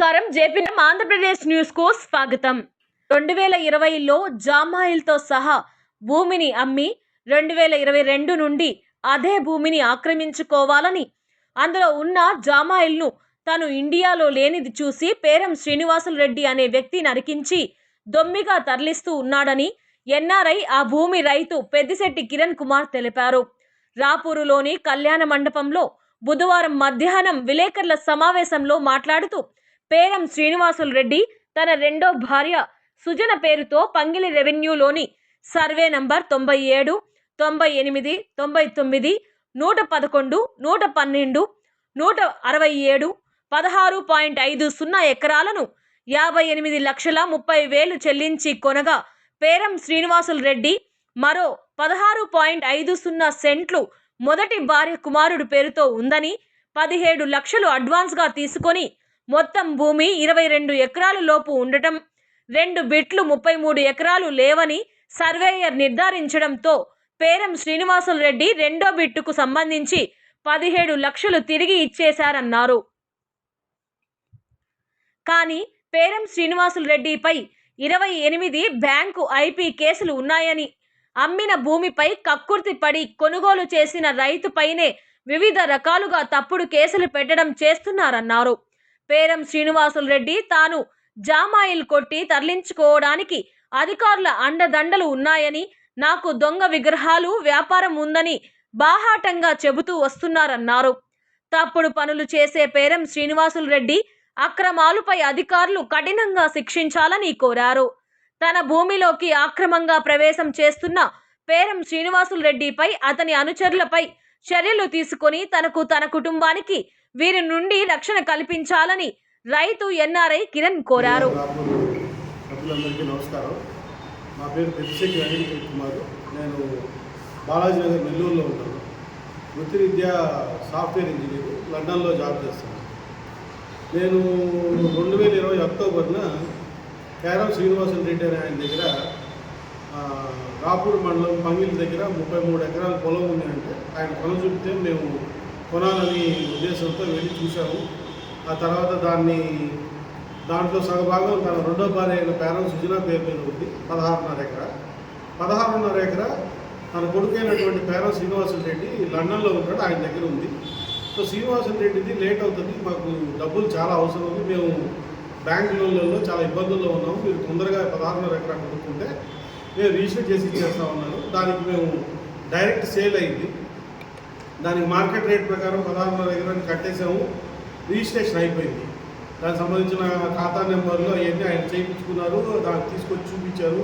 నమస్కారం. జేపీ ఆంధ్రప్రదేశ్ న్యూస్కు స్వాగతం. రెండు వేల ఇరవైలో జామాయిల్తో సహా భూమిని అమ్మి రెండు వేల ఇరవై రెండు నుండి అదే భూమిని ఆక్రమించుకోవాలని అందులో ఉన్న జామాయిల్ను తను ఇండియాలో లేనిది చూసి పేరం శ్రీనివాసులు రెడ్డి అనే వ్యక్తి నరికించి దొమ్మిగా తరలిస్తూ ఉన్నాడని ఎన్ఆర్ఐ ఆ భూమి రైతు పెద్దిశెట్టి కిరణ్ కుమార్ తెలిపారు. రాపూరులోని కళ్యాణ మండపంలో బుధవారం మధ్యాహ్నం విలేకరుల సమావేశంలో మాట్లాడుతూ పేరం శ్రీనివాసులు రెడ్డి. తన రెండో భార్య సుజన పేరుతో పంగిలి రెవెన్యూలోని సర్వే నంబర్ తొంభై ఏడు తొంభై ఎనిమిది తొంభై తొమ్మిది నూట పదకొండు నూట పన్నెండు నూట అరవై ఏడు పదహారు పాయింట్ ఐదు సున్నా ఎకరాలను యాభై ఎనిమిది లక్షల ముప్పై వేలు చెల్లించి కొనగా పేరం శ్రీనివాసులు రెడ్డి మరో పదహారు పాయింట్ ఐదు సున్నా సెంట్లు మొదటి భార్య కుమారుడు పేరుతో ఉందని పదిహేడు లక్షలు అడ్వాన్స్గా తీసుకొని మొత్తం భూమి ఇరవై రెండు ఎకరాల లోపు ఉండటం రెండు బిట్లు ముప్పై మూడు ఎకరాలు లేవని సర్వేయర్ నిర్ధారించడంతో పేరం శ్రీనివాసులు రెడ్డి రెండో బిట్టుకు సంబంధించి పదిహేడు లక్షలు తిరిగి ఇచ్చేశారన్నారు. కానీ పేరం శ్రీనివాసులు రెడ్డిపై ఇరవై ఎనిమిది బ్యాంకు ఐపీ కేసులు ఉన్నాయని అమ్మిన భూమిపై కక్కుర్తి పడి కొనుగోలు చేసిన రైతుపైనే వివిధ రకాలుగా తప్పుడు కేసులు పెట్టడం చేస్తున్నారన్నారు. పేరం శ్రీనివాసులు రెడ్డి తాను జామాయిల్ కొట్టి తరలించుకోవడానికి అధికారుల అండదండలు ఉన్నాయని నాకు దొంగ విగ్రహాలు వ్యాపారం ఉందని బాహాటంగా చెబుతూ వస్తున్నారన్నారు. తప్పుడు పనులు చేసే పేరం శ్రీనివాసులు రెడ్డి అక్రమాలుపై అధికారులు కఠినంగా శిక్షించాలని కోరారు. తన భూమిలోకి ఆక్రమంగా ప్రవేశం చేస్తున్న పేరం శ్రీనివాసులు రెడ్డిపై అతని అనుచరులపై చర్యలు తీసుకొని తనకు తన కుటుంబానికి వీరి నుండి రక్షణ కల్పించాలని రైతు ఎన్ఆర్ఐ కిరణ్ కోరారు. నమస్కారం. నా పేరు పెద్దిశెట్టి అనిల్ కుమార్. నేను బాలాజీ నగర్ నెల్లూరులో ఉంటాను వృత్తిరీత్యా సాఫ్ట్వేర్ ఇంజనీర్ లండన్లో జాబ్ చేస్తాను. నేను రెండు వేల ఇరవై అక్టోబర్న కేరం శ్రీనివాసన్ రెడ్డి అనే ఆయన దగ్గర రాపూర్ మండలం పంగిల్ దగ్గర ముప్పై మూడు ఎకరాల పొలం ఉంది అంటే ఆయన పొలం చూపితే మేము కొనాలని ఉద్దేశంతో వెళ్ళి చూశాము. ఆ తర్వాత దాన్ని దాంట్లో సగభాగం తన రెండో భార్య అయిన పేరెంట్స్ సుజనా పేరు మీద ఉంది పదహారున్నర ఎకరా. పదహారున్నర ఎకరా తన కొడుకైనటువంటి పేరెంట్స్ శ్రీనివాసులు రెడ్డి లండన్లో ఉంటాడు ఆయన దగ్గర ఉంది. సో శ్రీనివాసులు రెడ్డిది లేట్ అవుతుంది మాకు డబ్బులు చాలా అవసరం ఉంది. మేము బ్యాంక్ లోన్లలో చాలా ఇబ్బందుల్లో ఉన్నాము. మీరు తొందరగా పదహారున్నర ఎకరా కొనుక్కుంటే మేము రిజిస్టర్ చేసి ఇచ్చేస్తా ఉన్నాను. దానికి మేము డైరెక్ట్ సేల్ అయింది. దానికి మార్కెట్ రేట్ ప్రకారం పదహారున్నర ఎకరాన్ని కట్టేసాము రిజిస్ట్రేషన్ అయిపోయింది. దానికి సంబంధించిన ఖాతా నెంబర్లు అవన్నీ ఆయన చేయించుకున్నారు. దాన్ని తీసుకొచ్చి చూపించారు.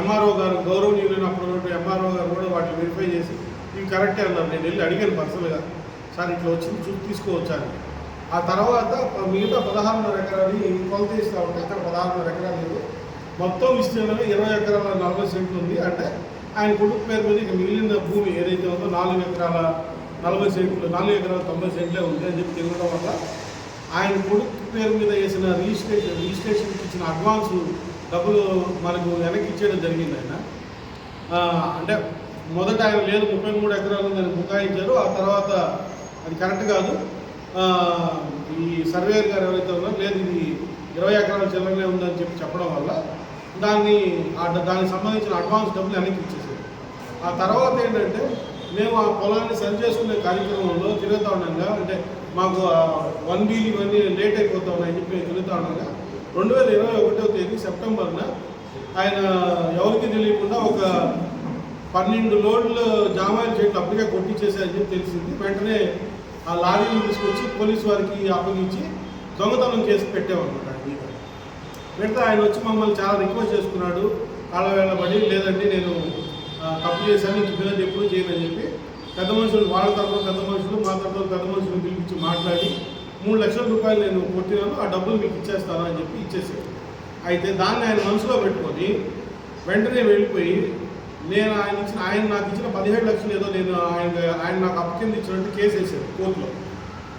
ఎంఆర్ఓ గారు గౌరవనీయులైన అప్పుడు ఎంఆర్ఓ గారు కూడా వాటిని వెరిఫై చేసి ఇవి కరెక్టే అన్నారు. నేను వెళ్ళి అడిగాను పర్సనల్గా సార్ ఇట్లా వచ్చింది చూసి తీసుకోవచ్చా ఆ తర్వాత మిగతా పదహారున్నర ఎకరాలు కొలత ఇస్తా ఉంటే అక్కడ పదహారున్నర ఎకరాలు లేదు. మొత్తం విస్తీర్ణమే ఇరవై ఎకరాల నలభై సెంట్లు ఉంది. అంటే ఆయన కుటుంబ పేరు మీద ఇక మిగిలిన భూమి ఏదైతే ఉందో నాలుగు ఎకరాల నలభై సెంట్లు నాలుగు ఎకరాల తొంభై సెంట్లే ఉంది అని చెప్పి తెలియడం వల్ల ఆయన కొడుకు పేరు మీద వేసిన రిజిస్ట్రేషన్ రిజిస్ట్రేషన్కి ఇచ్చిన అడ్వాన్స్ డబ్బులు మనకు వెనక్కి ఇచ్చేయడం జరిగింది ఆయన. అంటే మొదట ఆయన లేదు ముప్పై మూడు ఎకరాలు దాన్ని బుకాయించారు. ఆ తర్వాత అది కరెక్ట్ కాదు. ఈ సర్వేయర్ గారు ఎవరైతే ఉన్నారో లేదు ఇది ఇరవై ఎకరాల చిల్లరనే ఉందని చెప్పి చెప్పడం వల్ల దాన్ని దానికి సంబంధించిన అడ్వాన్స్ డబ్బులు వెనక్కి ఇచ్చేసారు ఆ తర్వాత ఏంటంటే మేము ఆ పొలాన్ని సరి చేసుకునే కార్యక్రమంలో తిరుగుతూ ఉండగా అంటే మాకు వన్ వీల్ ఇవన్నీ లేట్ అయిపోతా ఉన్నాయని చెప్పి మేము తిరుగుతూ ఉండగా. రెండు వేల ఇరవై ఒకటో తేదీ సెప్టెంబర్న ఆయన ఎవరికి తెలియకుండా ఒక పన్నెండు లోడ్లు జామాయిల చెట్లు అప్పటికే కొట్టించేసారని చెప్పి తెలిసింది. వెంటనే ఆ లారీని తీసుకొచ్చి పోలీసు వారికి అప్పగించి దొంగతనం చేసి పెట్టామన్నమాట ఆయన మీద. ఆయన వచ్చి మమ్మల్ని చాలా రిక్వెస్ట్ చేసుకున్నాడు. కాళ్ళ వెళ్ళబడి లేదండి నేను తప్పు చేశాను ఇంక మీద ఎప్పుడు చేయనని చెప్పి పెద్ద మనుషులు వాళ్ళ తరఫున పెద్ద మనుషులు మా తరఫున పెద్ద మనుషులు పిలిపించి మాట్లాడి మూడు లక్షల రూపాయలు నేను కొట్టినాను ఆ డబ్బులు మీకు ఇచ్చేస్తాను అని చెప్పి ఇచ్చేసాడు అయితే దాన్ని ఆయన మనసులో పెట్టుకొని వెంటనే వెళ్ళిపోయి నేను ఆయన ఇచ్చిన ఆయన నాకు ఇచ్చిన పదిహేడు లక్షలు ఏదో నేను ఆయన ఆయన నాకు అప్పు కింద ఇచ్చినట్టు కేసు వేసాడు కోర్టులో.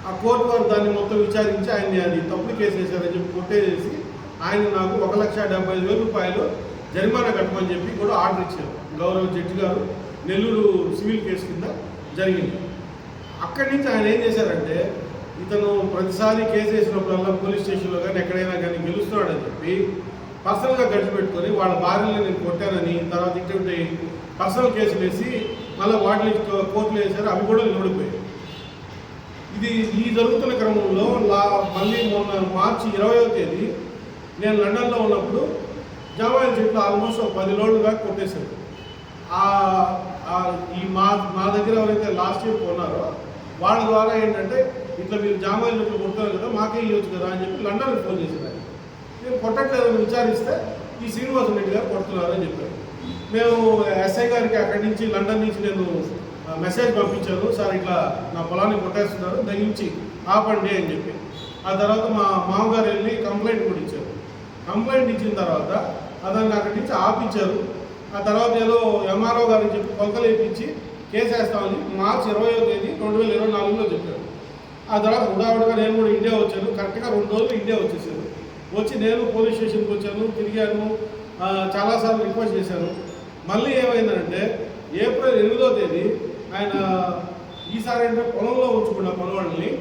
ఆ కోర్టు వారు దాన్ని మొత్తం విచారించి ఆయన్ని అది తప్పుడు కేసు వేశారని చెప్పి కొట్టేసేసి ఆయన నాకు ఒక లక్ష డెబ్బై ఐదు వేల రూపాయలు జరిమానా కట్టమని చెప్పి కూడా ఆర్డర్ ఇచ్చారు. గౌరవ జడ్జి గారు నెల్లూరు సివిల్ కేసు కింద జరిగింది. అక్కడి నుంచి ఆయన ఏం చేశారంటే ఇతను ప్రతిసారి కేసు వేసినప్పుడల్లా పోలీస్ స్టేషన్లో కానీ ఎక్కడైనా కానీ గెలుస్తున్నాడని చెప్పి పర్సనల్గా గడిచి పెట్టుకొని వాళ్ళ భార్యని నేను కొట్టానని తర్వాత ఇటువంటి పర్సనల్ కేసులు వేసి మళ్ళీ వాటిని కోర్టులో వేశారు అవి కూడా నిలబడిపోయాయి. ఇది ఈ జరుగుతున్న క్రమంలో లా మళ్ళీ మొన్న మార్చి ఇరవయో తేదీ నేను లండన్లో ఉన్నప్పుడు జామాయిల చెట్లు ఆల్మోస్ట్ ఒక పది లోడ్లుగా కొట్టేశారు. ఈ మా మా దగ్గర ఎవరైతే లాస్ట్ ఇయర్ కొన్నారో వాళ్ళ ద్వారా ఏంటంటే ఇట్లా మీరు జామాయిల చెట్లు కొడుతున్నారు కదా మాకే ఇవ్వచ్చు కదా అని చెప్పి లండన్కి ఫోన్ చేశారు మీరు నేను కొట్టట్లేదని విచారిస్తే ఈ శ్రీనివాస రెడ్డి గారు కొడుతున్నారని చెప్పారు. మేము ఎస్ఐ గారికి అక్కడి నుంచి లండన్ నుంచి నేను మెసేజ్ పంపించాను. సార్ ఇట్లా నా పొలాన్ని కొట్టేస్తున్నారు దయించి ఆపండి అని చెప్పి. ఆ తర్వాత మా మామగారు వెళ్ళి కంప్లైంట్ కూడా ఇచ్చారు. కంప్లైంట్ ఇచ్చిన తర్వాత అతనికి అక్కడి నుంచి ఆపించారు. ఆ తర్వాత ఏదో ఎంఆర్ఓ గారిని చెప్పి కొలతలు వేయించి కేసు వేస్తామని మార్చి ఇరవయో తేదీ రెండు వేల ఇరవై నాలుగులో చెప్పారు. ఆ తర్వాత హుడావుడిగా నేను కూడా ఇండియా వచ్చాను. కరెక్ట్గా రెండు రోజులు ఇండియా వచ్చేసాను వచ్చి నేను పోలీస్ స్టేషన్కి వచ్చాను తిరిగాను చాలాసార్లు రిక్వెస్ట్ చేశాను. మళ్ళీ ఏమైందంటే ఏప్రిల్ ఎనిమిదో తేదీ ఆయన ఈసారి అంటే పొలంలో ఉంచుకున్న పనువాళ్ళని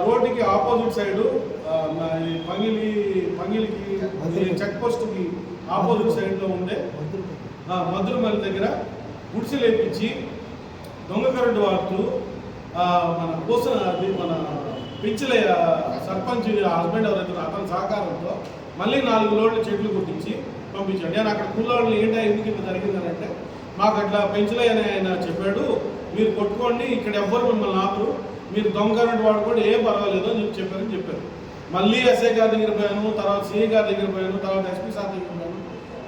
రోడ్డుకి ఆపోజిట్ సైడు ఆ, మా ఈ పంగిలి పంగిలికి చెక్ పోస్ట్కి ఆపోజిట్ సైడ్లో ఉండే మధురమల్లి దగ్గర గుడిసె లేపించి దొంగ కరెంటు వాడుతూ మన కోసం అది మన పెంచలయ్య సర్పంచ్ హస్బెండ్ ఎవరైతే అతని సహకారంతో మళ్ళీ నాలుగు లోడ్లు చెట్లు కొట్టించి పంపించాడు. నేను అక్కడ కూలోళ్ళు ఏంటో ఎందుకు ఇట్లా జరిగిందనంటే మాకు అట్లా పెంచలయ్య అని ఆయన చెప్పాడు మీరు కొట్టుకోండి ఇక్కడ ఎవ్వరు మిమ్మల్ని ఆపరు. మీరు దొంగ వాడు కూడా ఏం పర్వాలేదు అని చెప్పి చెప్పారని చెప్పారు. మళ్ళీ ఎస్ఐ గారి దగ్గర పోయాను తర్వాత సిఐ గారి దగ్గర పోయాను తర్వాత ఎస్పీ సార్ దగ్గర పోయాను.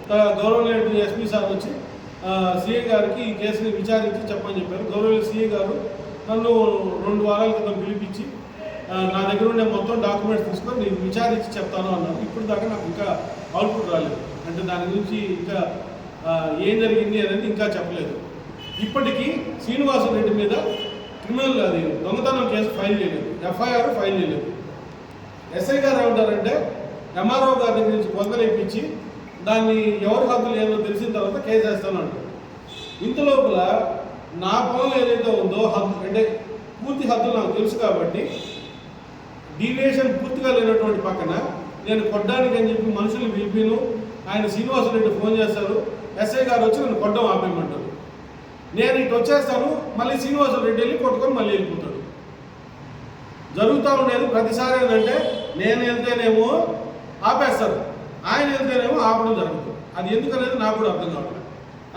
త- గౌరవనీయుడు ఎస్పీ సార్ వచ్చి సిఐ గారికి ఈ కేసుని విచారించి చెప్పని చెప్పారు. గౌరవనీయుడు సిఐ గారు నన్ను రెండు వారాల క్రితం పిలిపించి నా దగ్గర ఉండే మొత్తం డాక్యుమెంట్స్ తీసుకొని నేను విచారించి చెప్తాను అన్నారు. ఇప్పుడు దాకా నాకు ఇంకా అవుట్పుట్ రాలేదు. అంటే దాని గురించి ఇంకా ఏం జరిగింది అనేది ఇంకా చెప్పలేదు. ఇప్పటికీ శ్రీనివాసరెడ్డి మీద క్రిమినల్ అది దొంగతనం కేసు ఫైల్ చేయలేదు. ఎఫ్ఐఆర్ ఫైల్ చేయలేదు. ఎస్ఐ గారు ఏమంటారంటే ఎంఆర్ఓ గారి దగ్గర నుంచి కొందరేపించి దాన్ని ఎవరి హద్దులు ఏదో తెలిసిన తర్వాత కేసు వేస్తాను అంటారు నా పనులు ఏదైతే ఉందో హద్దు అంటే పూర్తి హద్దులు నాకు తెలుసు కాబట్టి డీవియేషన్ పూర్తిగా లేనటువంటి పక్కన నేను కొట్టడానికి అని చెప్పి మనుషులు పిలిపిను. ఆయన శ్రీనివాసరెడ్డి ఫోన్ చేస్తారు. ఎస్ఐ గారు వచ్చి నన్ను కొట్టడం ఆపేయమంటారు. నేను ఇటు వచ్చేస్తాను మళ్ళీ శ్రీనివాసరెడ్డి వెళ్ళి కొట్టుకొని మళ్ళీ వెళ్ళిపోతాడు. జరుగుతూ ఉండేది ప్రతిసారి ఏంటంటే నేను వెళ్తేనేమో ఆపేస్తారు ఆయన వెళ్తేనేమో ఆపడం జరుగుతుంది. అది ఎందుకనేది నాకు కూడా అర్థం కావట్లేదు.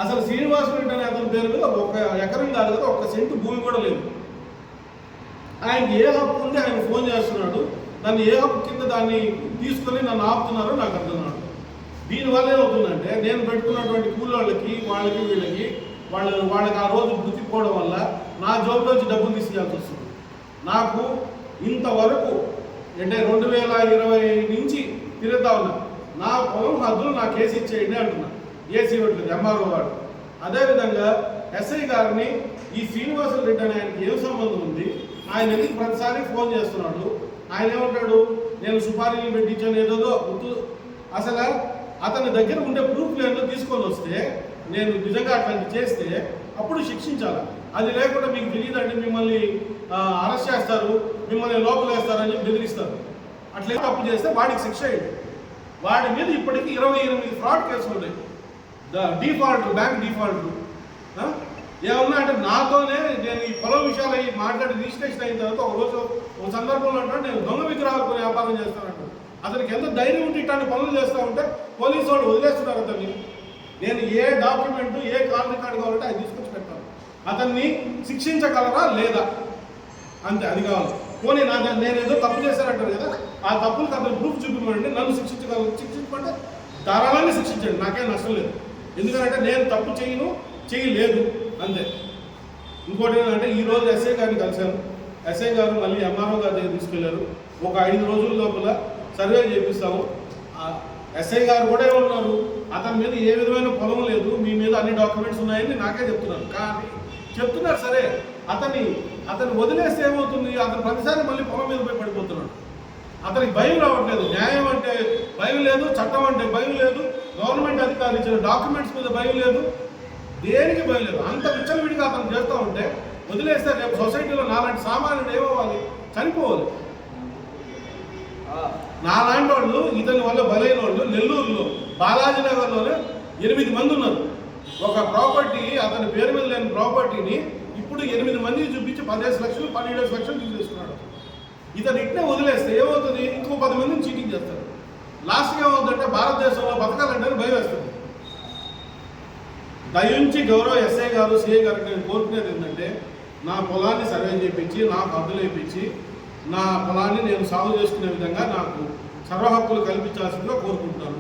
అసలు శ్రీనివాస్ రెడ్డి అనే అతని పేరు మీద ఒక ఎకరం కాదు కదా ఒక్క సెంటు భూమి కూడా లేదు. ఆయనకి ఏ హక్కు ఉంది ఆయన ఫోన్ చేస్తున్నాడు దాన్ని ఏ హక్కు కింద దాన్ని తీసుకొని నన్ను ఆపుతున్నారో నాకు అర్థం కాదు దీనివల్ల ఏమవుతుందంటే నేను పెట్టుకున్నటువంటి కూలోళ్ళకి వాళ్ళకి వీళ్ళకి వాళ్ళ వాళ్ళకి ఆ రోజు గుర్తిపోవడం వల్ల నా జోబులోంచి డబ్బులు తీసేయాల్సి వస్తుంది. నాకు ఇంతవరకు అంటే రెండు వేల ఇరవై నుంచి తిరుగుతా ఉన్నా. నా పొలం హద్దులు నాకు కేసు ఇచ్చేయండి అంటున్నా. ఏసీ ఇవ్వట్లేదు ఎంఆర్ఓ వాడు. అదేవిధంగా ఎస్ఐ గారిని ఈ శ్రీనివాసులు రెడ్డి అనే ఆయనకి ఏం సంబంధం ఉంది? ఆయన ఎందుకు ప్రతిసారి ఫోన్ చేస్తున్నాడు? ఆయన ఏమంటాడు? నేను సుపారీలు పెట్టించాను ఏదోదో గుర్తు. అసలు అతని దగ్గర ఉండే ప్రూఫ్ లేదో తీసుకొని వస్తే నేను నిజంగా అట్లాంటి చేస్తే అప్పుడు శిక్షించాలి? అది లేకుండా మీకు తెలియదండి మిమ్మల్ని అరెస్ట్ చేస్తారు మిమ్మల్ని లోపల వేస్తారని బెదిరిస్తారు. అట్లే తప్పు చేస్తే వాడికి శిక్ష అయ్యింది వాడి మీద ఇప్పటికీ ఇరవై ఎనిమిది ఫ్రాడ్ కేసులు ఉన్నాయి. Default bank default. ఏమన్నా అంటే నాతోనే నేను ఈ పొలం విషయాలు అయ్యి మాట్లాడి రిజిస్ట్రేషన్ అయిన తర్వాత ఒక రోజు ఒక సందర్భంలో అంటే నేను దొంగ విగ్రహాలు వ్యాపారం చేస్తానంట అతనికి ఎంత ధైర్యం ఉంటే ఇట్లాంటి పనులు చేస్తా ఉంటే పోలీసు వాళ్ళు వదిలేస్తున్నారు అతన్ని. నేను ఏ డాక్యుమెంట్ ఏ కాల్ రికార్డు కావాలంటే అది తీసుకొచ్చి పెట్టాను అతన్ని శిక్షించగలరా లేదా? అంతే అది కావాలి. పోనీ నా నేను ఏదో తప్పు చేశానంటారు కదా ఆ తప్పులు అతను ప్రూఫ్ చూపించండి నన్ను శిక్షించగల శిక్షించమంటే ధారాళంగా శిక్షించండి. నాకేం నష్టం లేదు. ఎందుకంటే నేను తప్పు చేయను చేయలేదు. అంతే. ఇంకోటి ఏంటంటే ఈ రోజు ఎస్ఐ గారిని కలిశాను. ఎస్ఐ గారు మళ్ళీ ఎంఆర్ఓ గారి దగ్గర తీసుకెళ్ళారు. ఒక ఐదు రోజుల లోపల సర్వే చేపిస్తాము. ఎస్ఐ గారు కూడా ఉన్నారు? అతని మీద ఏ విధమైన పొలం లేదు మీ మీద అన్ని డాక్యుమెంట్స్ ఉన్నాయని నాకే చెప్తున్నారు. కానీ చెప్తున్నారు సరే అతని అతను వదిలేస్తే ఏమవుతుంది? అతను ప్రతిసారి మళ్ళీ పొలం మీద పోయి పడిపోతున్నాడు. అతనికి భయం రావట్లేదు. న్యాయం అంటే భయం లేదు చట్టం అంటే భయం లేదు గవర్నమెంట్ అధికారులు ఇచ్చిన డాక్యుమెంట్స్ మీద భయం లేదు. దేనికి భయం లేదు? అంత విచ్చలవిడిగా అతను చేస్తూ ఉంటే వదిలేస్తే రేపు సొసైటీలో నాలాంటి సామాన్యుడు ఏమవ్వాలి? చనిపోవాలి. నా లాంటి వాళ్ళు ఇతని వల్ల బలైన వాళ్ళు నెల్లూరులో బాలాజీ నగర్లోనే ఎనిమిది మంది ఉన్నారు. ఒక ప్రాపర్టీ అతని పేరు మీద లేని ప్రాపర్టీని ఇప్పుడు ఎనిమిది మంది చూపించి పదిహేను లక్షలు పన్నెండు లక్షలు తీసుకున్నాడు ఇతను ఇట్నే వదిలేస్తే ఏమవుతుంది? ఇంకో పది మందిని చీటింగ్ చేస్తారు. లాస్ట్గా ఏమవుతుందంటే భారతదేశంలో బతకాలంటే భయం వేస్తుంది. దయించి గౌరవ ఎస్ఐ గారు సిఐ గారు నేను కోరుకునేది ఏంటంటే నా పొలాన్ని సర్వే చేయించి నాకు హద్దులు వేయించి నా పొలాన్ని నేను సాగు చేసుకునే విధంగా నాకు సర్వహక్కులు కల్పించాల్సిందిగా కోరుకుంటున్నాను.